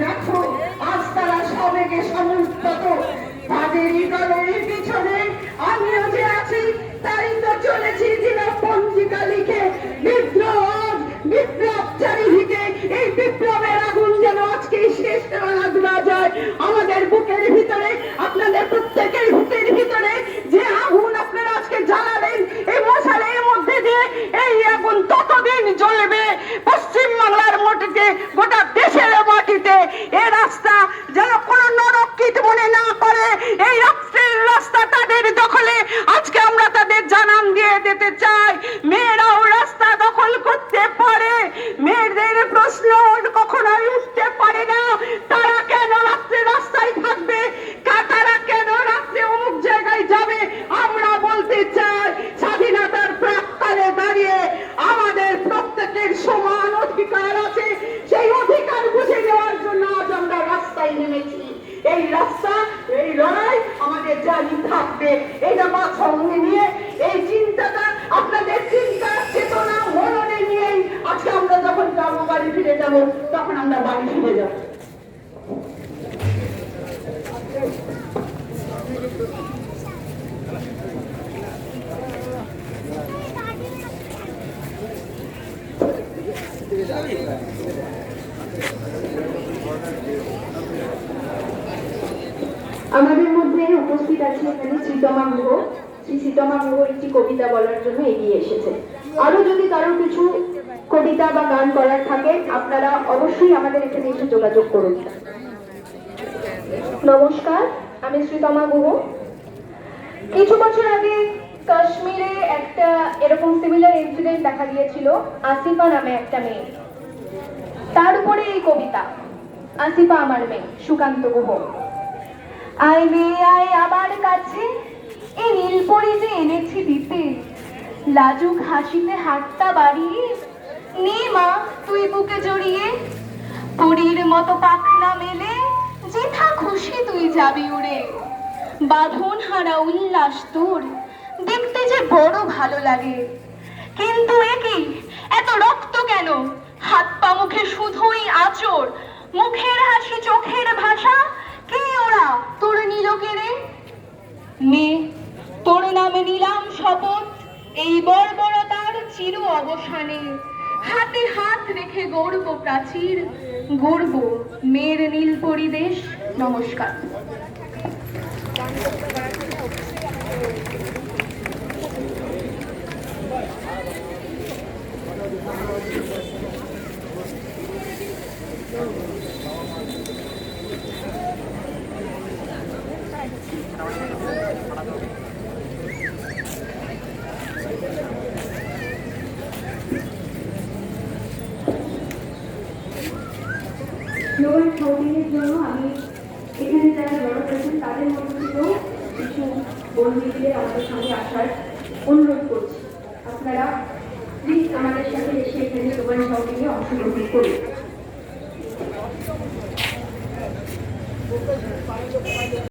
দেখো, আজ তারা সবেগে সমুদ্রত। তাদের হৃদয়ের পিছনে আমিও যে আছি, তাই তো চলেছি দিন পঞ্জিকা লিখে বিপ্লব বিপ্লব চারিদিকে এই বিপ্লবের আগুন যেন আজকে শেষ না যায়। আমাদের বুকের ভিতরে, আপনাদের প্রত্যেকের বুকের ভিতরে যে আগুন আপনারা আজকে জ্বালালেন, এই মশালের মধ্যে দিয়ে এই আগুন ততদিন জ্বলবে। পশ্চিম বাংলার মাটিতে গোটা এ রাস্তা এই রাস্তা, এই লড়াই আমাদের জারি থাকবে। এটা সঙ্গে নিয়ে, এই চিন্তাটা, আপনাদের চিন্তা, চেতনা মননে নিয়েই আজকে আমরা যখন যাব বাড়ি ফিরে যাব, তখন আমরা বাড়ি ফিরে যাব। আমাদের মধ্যে উপস্থিত আছে এখানে শ্রীতমা গুহ। শ্রী শ্রীতমা গুহ একটি কবিতা বলার জন্য এগিয়ে এসেছে। আরও যদি কারও কিছু কবিতা বা গান করার থাকে, আপনারা অবশ্যই আমাদের এখানে এসে যোগাযোগ করুন। নমস্কার, আমি শ্রীতমা গুহ। কিছু বছর আগে কাশ্মীরে একটা এরকম সিমিলার ইনসিডেন্ট দেখা গিয়েছিল আসিফা নামে একটা মেয়ে। তার উপরে এই কবিতা, আসিফা আমার মেয়ে, সুকান্ত গুহ। আয় মেয়ে আয় আমার কাছে এই নীলপরি যে এনেছি দিতে। লাজুক হাসিতে হাতটা বাড়িয়ে, নে মা, তুই বুকে জড়িয়ে। পরীর মতো পাখনা মেলে, যেথা খুশি তুই যাবি উড়ে। বাঁধন হারা উল্লাস তোর, দেখতে যে বড় ভালো লাগে। কিন্তু একই এত রক্ত কেন? তোর রে। মেয়ে তোর নামে নিলাম শপথ, এই বর্বরতার চির অবসানে। হাতে হাত রেখে গর্ব প্রাচীর গর্ব মেয়ের নীল পরিবেশ। নমস্কার। স্লোগান শৌটিংয়ের জন্য আমি এখানে যারা জড়ো করেছেন তাদের মধ্যে থেকেও কিছু বন্ধুদের আমাদের সঙ্গে আসার অনুরোধ করছি। আপনারা প্লিজ আমাদের সাথে এসে এখানে স্লোগান শৌটিংয়ে অংশগ্রহণ করুন।